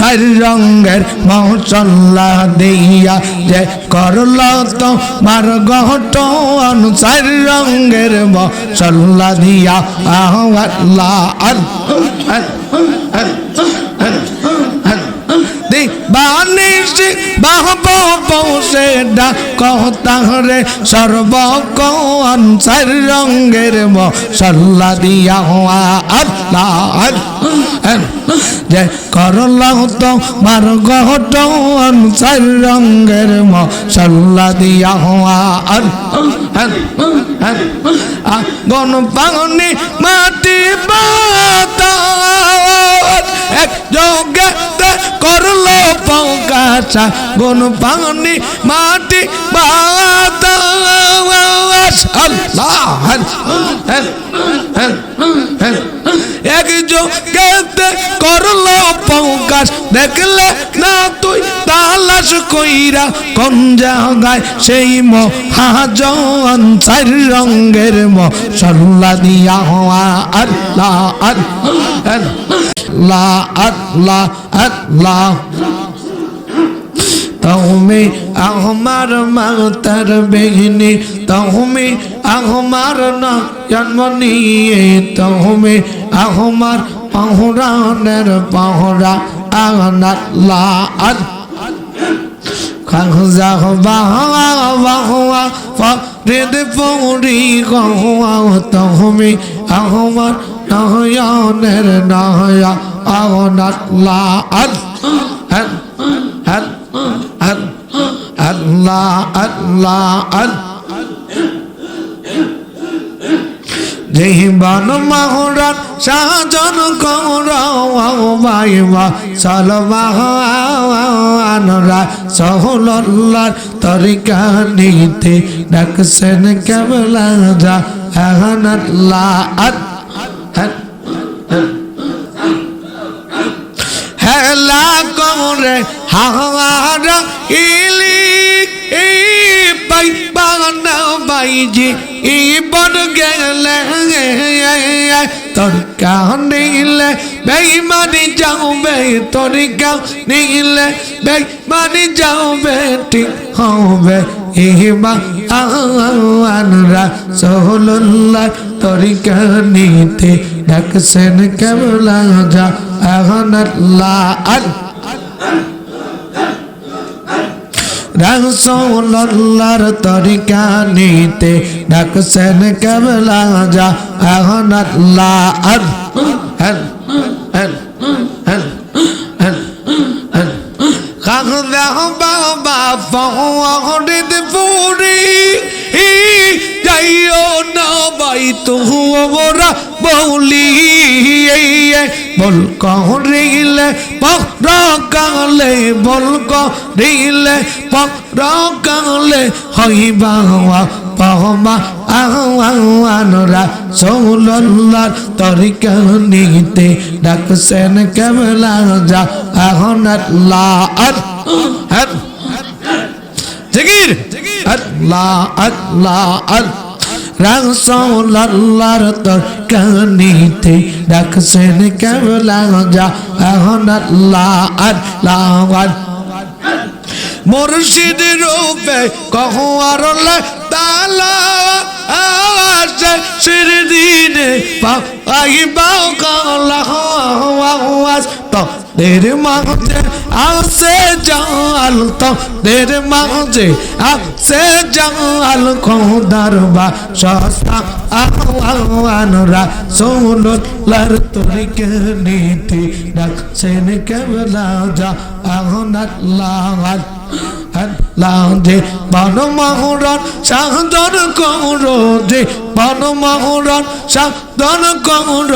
চার রঙের মশল্লা দিয়া যে করল তো মার গহটন চার রঙের মশল্লা দিয়া আহ আল্লাহ বানিসি বাহব পৌষে ডাকতারে সর্বকন চার রঙের মশল্লা দিয়া হওয়া আল্লাহ। যে করল তো মার গহটন চার রঙের মশল্লা দিয়া হওয়া গণ পাগনি মাটি বাতাস এক যোগে করল পঙ্কাশা গণ পাগনি মাটি বাতাস আল্লাহ এক করল পঙ্কাশ দেখলে না তুই তালাশ কইরা কোন জায়গায়? সেই মহাজন চার রঙের মশল্লা দিয়া হওয়া আল্লাহ। আল্লাহ আল্লাহ আল্লাহ তুমি আমার মাতার বেগনি। তুমি আমার না জন্ম নিয়ে তুমি আমার পহরানের পহরা আনাল্লা খাজা বাহা বাহা ফরিদ পৌরি গহা তুমি নয়নের নয়া আনাল্লা আল্লাহ আল্লাহ আল্লাহ জীবন মহরণ সাজন কৌরা সলমাহানরা সহল্লার তরিকা নিতে ডাকছেন কেবলা যা আল্লাহ হেলা করে হাওয়ারা ইলি পাই বাগানা বাইজি ই বন গেলে তোর কাহ নিলে বেইমানি যাবে তোর কাহ নিলে বেইমানি যাবে ঠিক হবে ইমা আনরা সোহল্লাহ তরিকা নিতে ডাকছেন কেবলা যা আল্লাহ রসোল্লার তরিকা নিতে ডাকছেন কেবলা যা এখন আল্লাহ বাবা ফহরিদ যাইও না বাই তুহু মোরা বৌলি বল করিলে পক্র কালে বল করিলে পক্র কালে হইবা পহমা আহওয়ানরা সৌল্লার তরিকা নিতে ডাকছেন কেবলা যা জিকির আল্লাহ আল্লাহ আল্লাহ রাসৌলার তোর কানিতে ডাকছেন কেবলা যা এখন আল্লাহ আল্লাহ মুর্শিদ রূপে কহ আর তালা আসে শিরদিনে পাই বাও কালা আওয়াজ তো দের মাঝে আসে জাল তো দের মাঝে আসে জাল। খোদার বা সস্তা আহ্বানরা সোনুল্লার তরিকে নীতি ডাকছেন কেবলা যা আহন আল্লাহ লাউদে বন মহুরন সাধন কৌর দে। বন মহুরন সাধন কৌর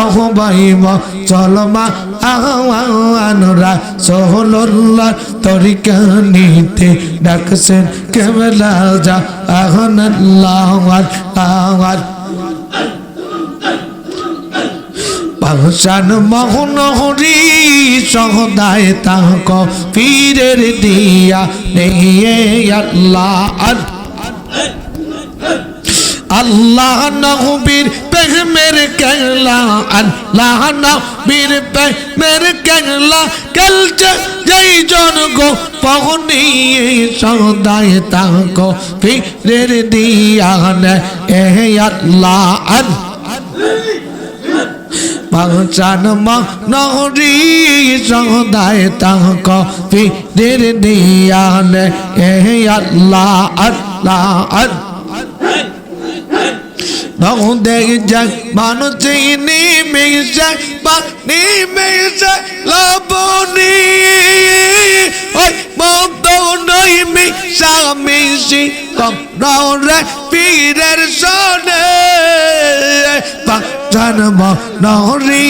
অহ বাইব চলমা আহ্বানরা সোহল্লার তরিকা নিতে ডাকছেন কেবলা যা। আহন আল্লাহ আল্লাহ পাহসান মোহন হরি সহদায় তাহক পীরের দিয়া। নেয়ে আল্লাহ। আল্লাহ নবীর প্রেমের কেলা, আল্লাহ নবীর প্রেমের কেলা, কেলছে যেই জন গো পহনিয়ে সদায় তাকো ফিরের দিয়ান এ আল্লাহ। পাঁচান নহরি সদায় তাক ফিরের দিয়ান এ আল্লাহ আল্লাহ আল্লাহ। যাক মানুষ চিনি মিশে পানি মিশে, লবণী। ওই মত নই মিশা মিশি কমরে পীরের সনে। পাচান নহরি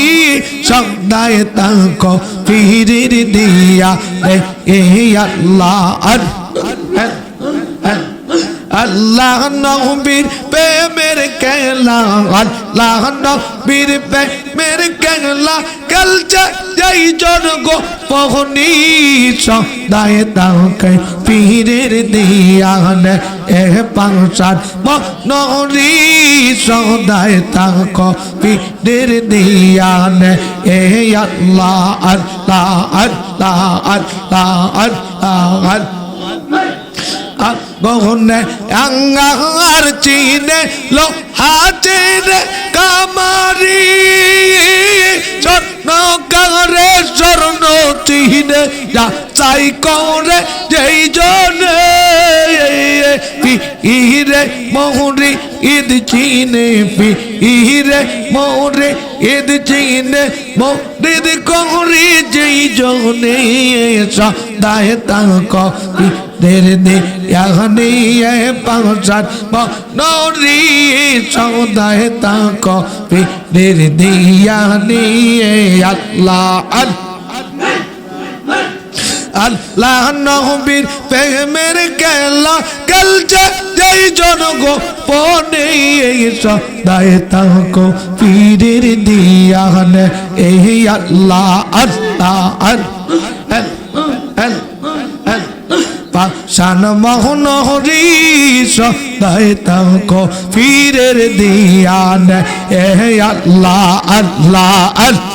সদায় তাঙ্ক পীরের দিয়া রে এ আল্লাহ আল্লাহ নবীর প্রেমের কেলা, আল্লাহ নবীর প্রেমের কেলা, কালচা যাই জন গো পহনি সদায় তাকে পীরের দিয়ান, এ পাঁচার মনরি সদায় তাক পীরের দিয়ান, এ আল্লাহ আল্লাহ আল্লাহ আল্লাহ আল্লাহ আল্লাহ গহনে, আঙ্গার চিনে লো হাচিনে কামারি। স্বর্ণ কারে স্বর্ণ চিনে, যা চাই করে যেই জনে। ইরে মোহরি ঈদ চিনে পি ইরে মোরে ঈদ চিনে মোরিদ করি যেই জনে। সদায় তাঙ্ক দের দে ইয়াহনি এ পাঁচার নরি সদায় তাঙ্ক দের দে ইয়াহনি এ আল্লাহ আল্লাহ নবীর প্রেমের কেলা গলছে, যেই জন গো পনে সদায় তাকো পীরের দিয়ান এই আল্লাহ আল্লাহ আল্লাহ পাশান মোহন হরি সদায় তাকো পীরের দিয়ান। এ আল্লাহ আল্লাহ আল্লাহ।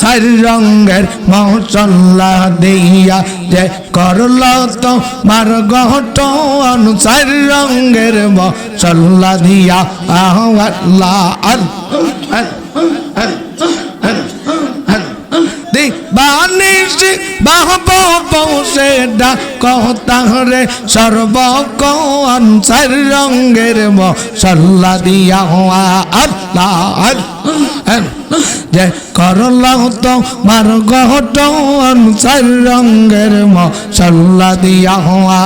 চার রঙের মহসল্লা দিয়া যে করল তো মার গহটন চার রঙের মহসল্লা দিয়া। আহ, আল্লাহ বানিসি বাহব পৌষে ডাকহ তাহরে সর্বকন চার রঙের মশল্লা দিয়া হওয়া আল্লাহ। যে করলাম তো মার গহটন চার রঙের মশল্লা দিয়া হওয়া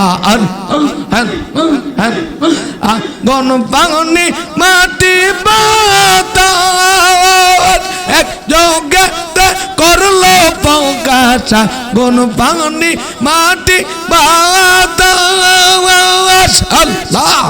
গন পাগনি মাটি বাতাস। এক জগতে করল পৌকাশা গন পাগনি মাটি বাতাস আল্লাহ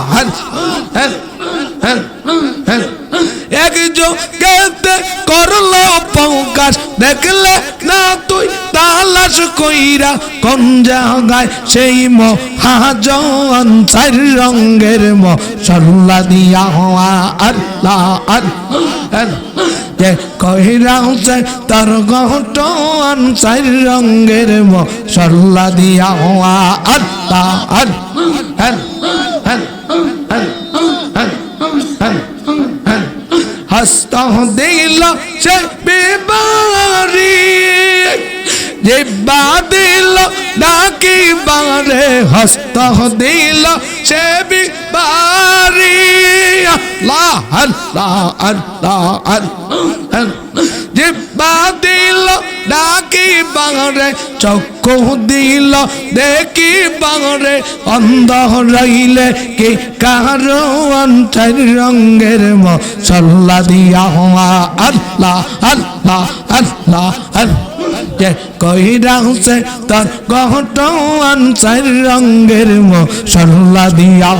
এক জগতে করল পৌকাশ দেখলে না তুই তালাশ কইরা কোন জায়গায়? সেই মহাজন চার রঙের মশল্লা দিয়া আল্লাহ আল্লাহ যে কহিরা হচ্ছে তার গহটন চার রঙের মশল্লা দিয়া আল্লাহ আল্লাহ হস্ত দিল সে বিবারি। যে বাদিল ডাকি বারে হস্ত দিল সে বিবারি। যে বাদিল ডাকি বাংরে চক্ষু দিল দেখি বাংরে অন্ধ রইলে কি কারও অন্তর রঙের মশল্লা দিয়া আল্লাহ আল্লাহ আল্লাহ আল্লাহ যে কইরা হচ্ছে তার গহটন চার রঙের মশল্লা দিয়া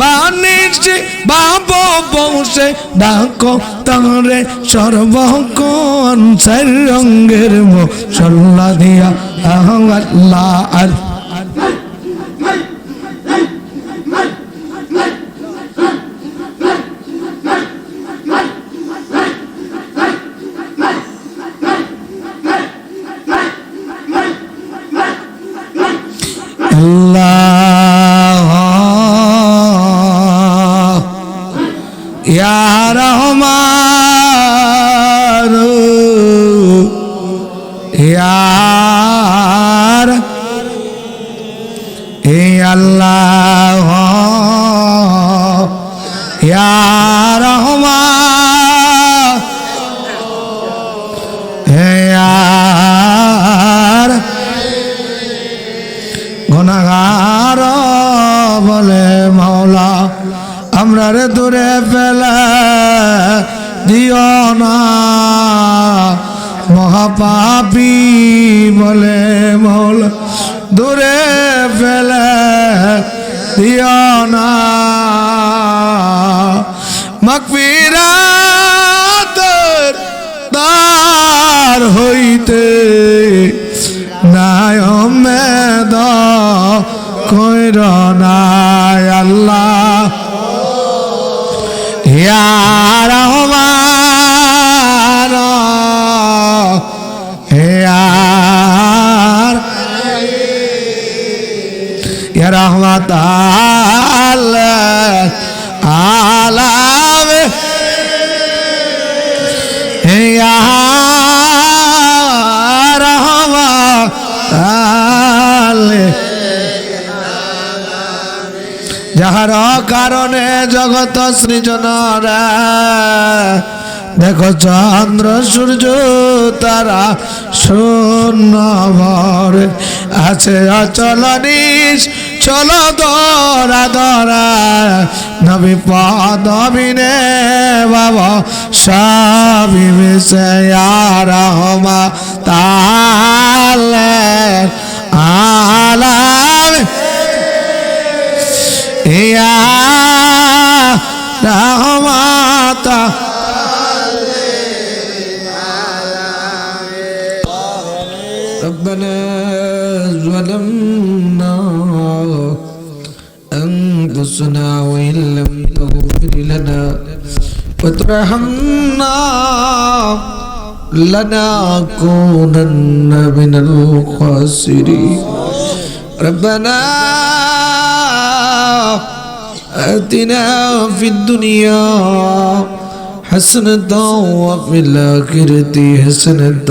বাণিজ্যে বাব বংশে ডাকো তারে সর্বকন চার রঙের মশল্লা দিয়া আল্লাহ আল্লাহ ইয়া রহমান। মাওলা দূরে ফেলে দিও না। মকফিরাতের তার হইতে নায় মেদ কইর নাই যাহার কারণে জগত সৃজনরা দেখো চন্দ্র সূর্য তারা শূন্য ভরে আছে অচল নিশ। চল দরা দরা নবী পদ বিনে বাবা সাবি মিশে لنكونن من الخاسرين. ربنا آتنا في الدنيا حسنة وفي الآخرة حسنة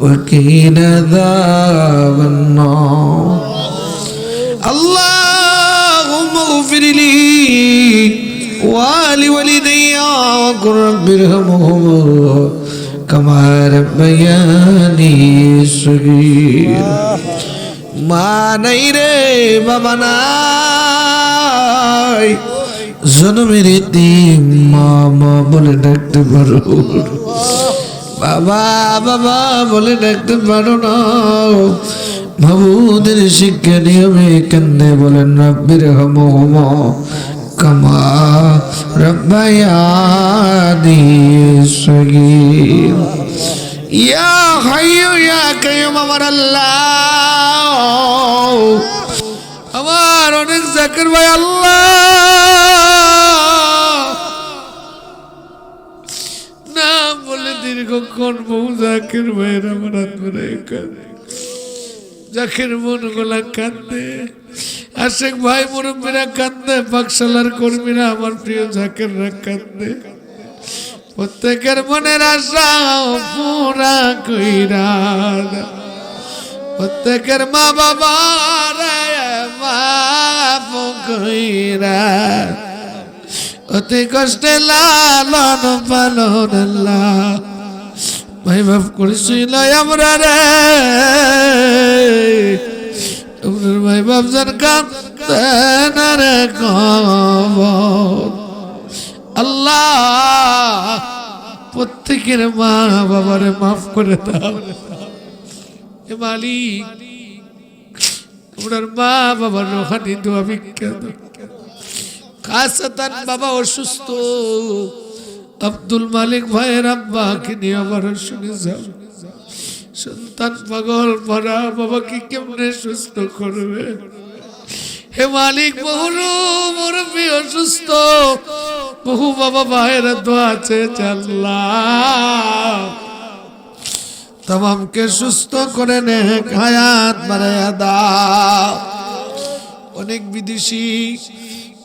وقنا عذاب النار. اللهم اغفر لي ولوالدي وقل رب ارحمهما كما ربياني صغيرا মা নাই রে বাবা নাই জন্মের দিন মা মা বলে ডাকতে পারো বাবা বাবা বলে ডাকতে পারো না মাবুদের শিক্ষা নিয়মে কান্দে বলেন রব্বির হম হম কামা রব্বায়ানি সগীর ইয়া হাইয়ু ইয়া কাইয়ুম আমার আল্লাহ আমার অনেক জাকির ভাই আল্লাহ না বলে দীর্ঘক্ষণ বহু জাকির ভাইয়ের আমার কাঁদে জাকির মন গোলা কান্দে আশেক ভাই মুরব্বীরা কান্দে পাকশালার কর্মীরা আমার প্রিয় জাকিররা কান্দে প্রত্যেকের মনের আশা পুরা কইরা প্রত্যেকের মা বাবা মাফ কইরা অতি কষ্টে লালন পালন ভাই বাপ করেছিল আমরা রে। ভাই কাঁদেন রে আল্লাহ, প্রত্যেকের মা বাবারে মাফ করে দাও। এ মালিক আপনার মা বাবার রোহানি দোয়া বিখ্যাত খাসাতান বাবা অসুস্থ। আব্দুল মালিক ভাইয়ের আব্বাকে নিয়ে আবার শুনে যাও। সন্তান পাগল ভরা বাবাকে কেমনে সুস্থ করবে? হে মালিক, বহু মুরব্বী অসুস্থ বহু বাবা ভাইয়ের দোয়া চাল্লা তামামকে সুস্থ করে নে হায়াত বাড়াইয়া দাও। অনেক বিদেশি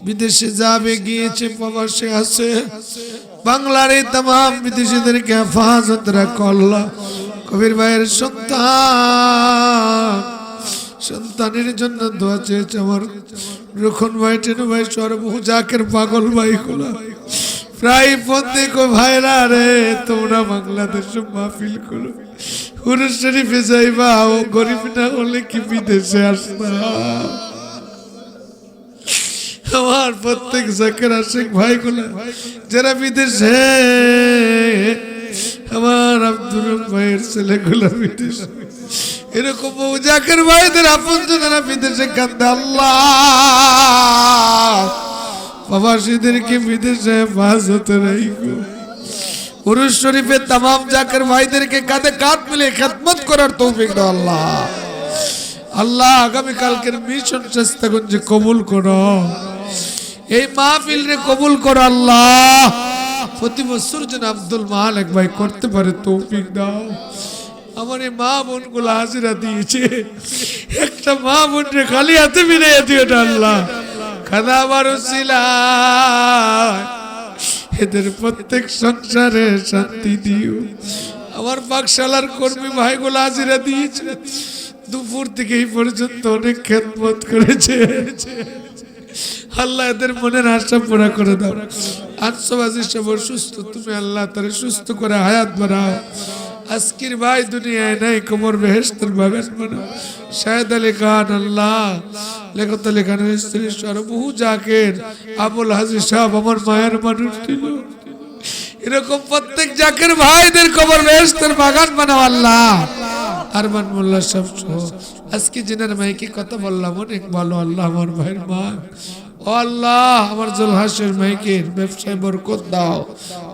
বিদেশে যাবে, গিয়েছে, প্রবাসে আছে। বাংলার এই তাম বিদেশিদেরকে হেফাজত রাখল্লা কবির ভাইয়ের সন্তান। সন্তানের জন্য দোয়া চেয়েছে আমার রুখন ভাই, টেনু ভাই, সর্বহু, জাকের পাগল ভাই খোলা প্রায় ফোন দেখো ভাইরা রে, তোমরা বাংলাদেশ মাহফিল করো। হুরুস শরীফে যাইবা, ও গরিব না হলে কি বিদেশে আসবা? আমার প্রত্যেক জাকের আশেক ভাইগুলো, যারা বিদেশে আমার আব্দুর ভাইয়ের ছেলেগুলো বিদেশে এরকম জাকের ভাইদের আপন যারা বিদেশে কান্দে আল্লাহ। প্রবাসীদেরকে বিদেশে হেফাজতে রাখো পুরুষ শরীফে তাম জাকের ভাইদেরকে কাঁধে কাঁধ মিলে খেদমত করার তৌফিক দাও আল্লাহ। আল্লাহ, আগামী কালকের মিশন চেষ্টাগঞ্জে কবুল করো। এই মাহফিল রে কবুল করো আল্লাহ। প্রতি বছর যেন আব্দুল মালিক ভাই করতে পারে তৌফিক দাও। আমার এই মা বোনগুলো হাজিরা দিয়েছে। একটা মা বোন রে খালি হাতে মিলে দিও আল্লাহ। খাদা আমার এদের প্রত্যেক সংসারে শান্তি দিও। আমার পাকশালার কর্মী ভাইগুলো হাজিরা দিয়েছে। দুপুর থেকে এই পর্যন্ত অনেক খেদমত করেছে। আল্লাহ এদের মনের আশা পুরা করে দাও। আটশো বাজি সবর সুস্থ, তুমি আল্লাহ তারে সুস্থ করে হায়াত বাড়াও আজকের ভাই দুনিয়ায় নাই, কোমর বেহেস্তের বাগান বানাও শাহেদ আলী খান, আল্লাহ। লেখত আলী খানের স্ত্রী সর্বহু জাকের, আবুল হাজি সাহেব আমার মায়ের মানুষ ছিল। এরকম প্রত্যেক জাকের ভাইদের কবর বেহেস্তের বাগান বানাও আল্লাহ। আরমান মোল্লা সব আজকে জেনার মাইকে কথা বললাম, অনেক ভালো, আল্লাহ আমার ভাইয়ের মা। ও আল্লাহ, আমার জলহাসের মাইকের ব্যবসায় বরকত দাও,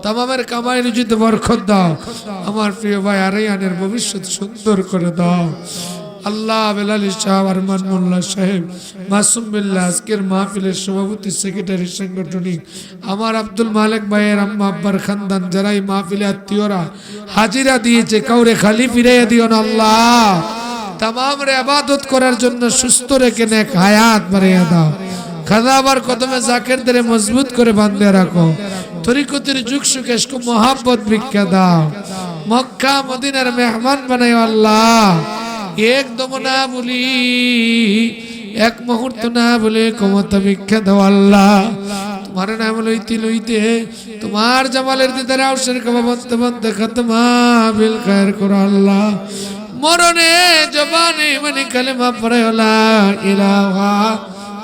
তামামের কামাই রুজিতে বরকত দাও, আমার প্রিয় ভাই আরাইয়ানের ভবিষ্যৎ সুন্দর করে দাও। আল্লাহ বেলালি সাহেব আরমান মোল্লা সাহেব, মাসুম বিল্লাহ, আজকের মাহফিলের সভাপতি, সেক্রেটারি, সাংগঠনিক, আমার আব্দুল মালিক ভাইয়ের আম্মা, আব্বার খানদান যারা এই মাহফিলে আত্মীয়রা হাজিরা দিয়েছে, কাউরে খালি ফিরাইয়া দিও না আল্লাহ। তামাম রে আবাদত করার জন্য সুস্থ রেখে নেক হায়াত বাড়াইয়া দাও। খাদা আবার কদমে জাকেরদের মজবুত করে বান্ধে রাখো। তরিকতির যুগ সুকেশ কো মোহাব্বত ভিক্ষা দাও। মক্কা, মদিনার মেহমান বানাই আল্লাহ। একদম না বলি, এক মুহূর্ত না বলে ক্ষমতা ভিক্ষা দাও আল্লাহ। তোমার নাম লইতে লইতে তোমার জামালের দিদার আউসের কবা বলতে বলতে খতমা বিল খায়ের করো আল্লাহ। মরণে জবানে মানে কালেমা পড়ে ইলাহা